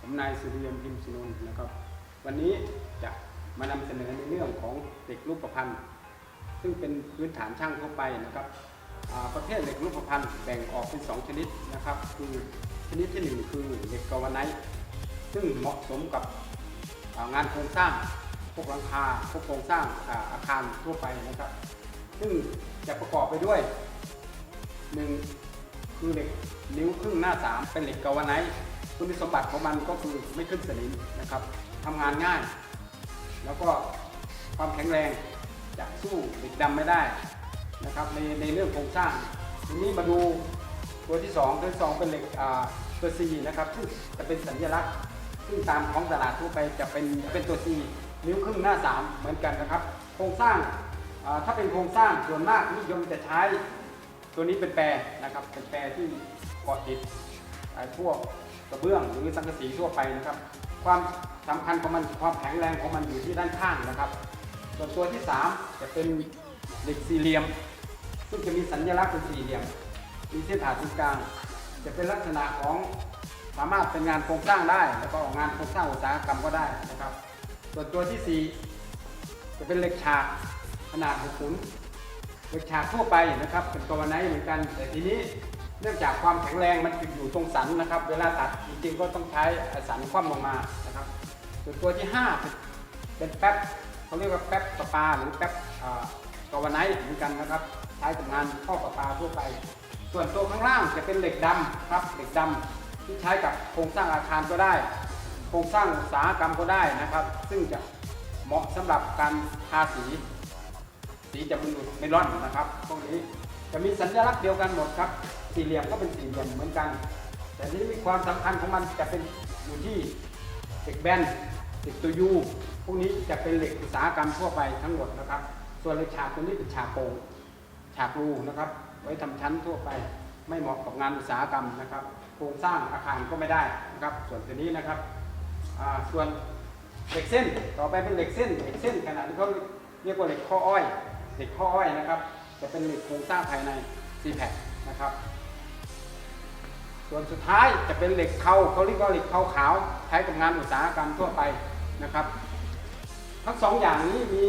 ผมนายสุริยันพิมพ์สุนนนะครับ วันนี้จะมานำเสนอในเรื่องของเหล็กรูปประพันธ์ซึ่งเป็นพื้นฐานช่างทั่วไปนะครับประเภทเหล็กรูปประพันธ์แบ่งออกเป็น 2 ชนิดนะครับ คือชนิดที่ 1 คือเหล็กกาวไนท์ซึ่งเหมาะสมกับางานโครงสร้างพวกหลังคาพวกโครงสร้างอาอาคารทั่วไปนะครับ ซึ่งจะประกอบไปด้วย 1 คือเหล็กนิ้วครึ่งหน้า 3 เป็นเหล็กกาวไนท์ คุณสมบัติของมันก็คือไม่ขึ้นสนิมนะครับทำงานง่าย แล้วก็ความแข็งแรงจะสู้เหล็กดำไม่ได้นะครับในในเรื่องโครงสร้างทีนี้มาดูตัวที่2ตัวที่สองเป็นเหล็กอ่าตัว C นะครับซึ่งจะเป็นสัญลักษณ์ซึ่งตามท้องตลาดทั่วไปจะเป็นเป็นตัว C นิ้วครึ่งหน้า 3 เหมือนกันนะครับ โครงสร้างถ้าเป็นโครงสร้างส่วนมากนิยมจะใช้ตัวนี้เป็นแปรนะครับเป็นแปรที่เกาะติดไอ้พวก กระเบื้องหรือสังกะสีทั่วไปนะครับ ความสำคัญของมันความแข็งแรงของมันอยู่ที่ด้านข้างนะครับ ส่วนตัวที่ 3 จะเป็นเหล็กสี่เหลี่ยม ซึ่งจะมีสัญลักษณ์เป็นสี่เหลี่ยม มีเส้นผ่าศูนย์กลาง จะเป็นลักษณะของสามารถเป็นงานโครงสร้างได้ แล้วก็งานโครงสร้างอุตสาหกรรมก็ได้นะครับ ส่วนตัวที่ 4 จะเป็นเหล็กฉากขนาด6ขุนเหล็กฉากทั่วไปนะครับ เป็นกรไนเหมือนกันแต่ทีนี้ เนื่องจากความแข็งแรงมันอยู่ตรงสันนะครับ เวลาตัดจริงๆก็ต้องใช้สันคว่ำลงมานะครับส่วนตัวที่ 5 เป็นเป็นแป๊บเขาเรียกว่าแป๊บปะปาหรือแป๊บอ่ากรไนท์เหมือนกันนะครับใช้กับงานข้อปะปาทั่วไป ส่วนตัวข้างล่างจะเป็นเหล็กดำครับเหล็กดำที่ใช้กับโครงสร้างอาคารก็ได้ โครงสร้างอุตสาหกรรมก็ได้นะครับ ซึ่งจะเหมาะสำหรับการทาสี สีจะเป็นเมลอนนะครับพวกนี้จะมีสัญลักษณ์เดียวกันหมดครับ สี่เหลี่ยมก็เป็นสี่เหลี่ยมเหมือนกัน แต่ทีนี้มีความสำคัญของมันจะเป็นอยู่ที่เหล็กแบนเหล็กตัวยูพวกนี้จะเป็นเหล็กอุตสาหกรรมทั่วไปทั้งหมดนะครับ ส่วนเหล็กฉากตัวนี้เป็นฉากโป่งฉากรูนะครับ ไว้ทำชั้นทั่วไป ไม่เหมาะกับงานอุตสาหกรรมนะครับ โครงสร้างอาคารก็ไม่ได้นะครับ ส่วนตัวนี้นะครับส่วนเหล็กเส้นต่อไปเป็นเหล็กเส้นเหล็กเส้นขนาดที่เขาเรียกว่าเหล็กข้ออ้อยเหล็กข้ออ้อยนะครับ จะเป็นเหล็กโครงสร้างภายใน c p a c นะครับ ส่วนสุดท้ายจะเป็นเหล็กเขาเขาเรียกว่าเหล็กเขาขาวใช้กับงานอุตสาหกรรมทั่วไปนะครับ ทั้งสองอย่างนี้มี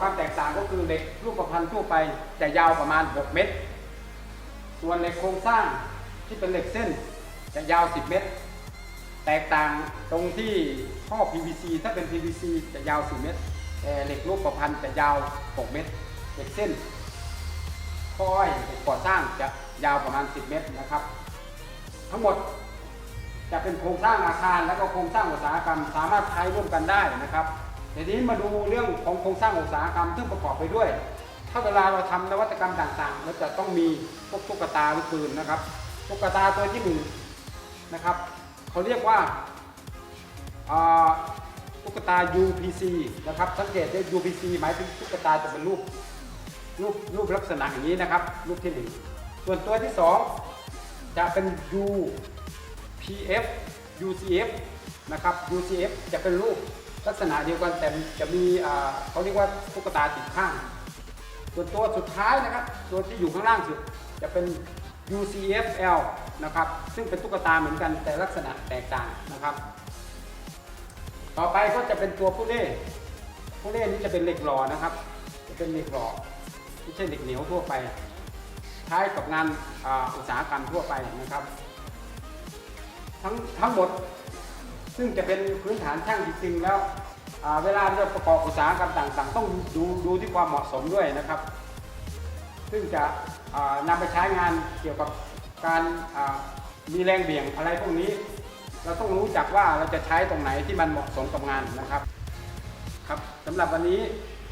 ความแตกต่างก็คือเหล็กรูปประพันธ์ทั่วไปจะยาวประมาณ 6 เมตร ส่วนเหล็กโครงสร้างที่เป็นเหล็กเส้นจะยาว 10 เมตร แตกต่างตรงที่ท่อ PVC ถ้าเป็น PVC จะยาว 4 เมตรแต่เหล็กรูปประพันธ์จะยาว 6 เมตร เหล็กเส้นข้ออ้อยเหล็กก่อสร้างจะยาวประมาณ 10 เมตรนะครับ ทั้งหมดจะเป็นโครงสร้างอาคารและก็โครงสร้างอุตสาหกรรม สามารถใช้ร่วมกันได้นะครับทีนี้มาดูเรื่องของโครงสร้างอุตสาหกรรมซึ่งประกอบไปด้วย ถ้าเวลาเราทำนวัตกรรมต่างๆเราจะต้องมีพวกตุ๊กตาหรือปืนนะครับตุ๊กตาตัวที่หนึ่งนะครับเขาเรียกว่าอ่าตุ๊กตา UPC นะครับสังเกตได้ UPC หมายถึงตุ๊กตาจะเป็นรูปรูปรูปลักษณะอย่างนี้นะครับ รูปที่หนึ่งส่วนตัวที่สอง จะเป็น UPF UCF นะครับ UCF จะเป็นรูปลักษณะเดียวกันแต่จะมีเขาเรียกว่าตุ๊กตาติดข้าง ส่วนตัวสุดท้ายนะครับ ตัวที่อยู่ข้างล่างสุดจะเป็น UCFL นะครับ ซึ่งเป็นตุ๊กตาเหมือนกันแต่ลักษณะแตกต่างนะครับ ต่อไปก็จะเป็นตัวผู้เล่ห์ผู้เล่ห์นี้จะเป็นเหล็กหล่อนะครับ จะเป็นเหล็กหล่อไม่ใช่เหล็กเหนียวทั่วไป ใช้กับงานอุตสาหกรรมทั่วไปนะครับ ทั้งทั้งหมดซึ่งจะเป็นพื้นฐานช่างจริงๆแล้วอ่าเวลาจะประกอบอุตสาหกรรมต่างๆ ต้องดูดูที่ความเหมาะสมด้วยนะครับ ซึ่งจะอ่านำไปใช้งานเกี่ยวกับการมีแรงเบี่ยงอะไรพวกนี้ เราต้องรู้จักว่าเราจะใช้ตรงไหนที่มันเหมาะสมกับงานนะครับครับสำหรับวันนี้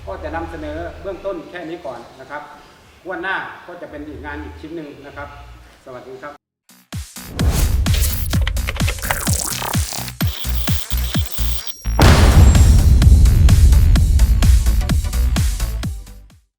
ก็จะนำเสนอเบื้องต้นแค่นี้ก่อนนะครับ วันหน้าก็จะเป็นอีกงานอีกชิ้นหนึ่งนะครับ สวัสดีครับ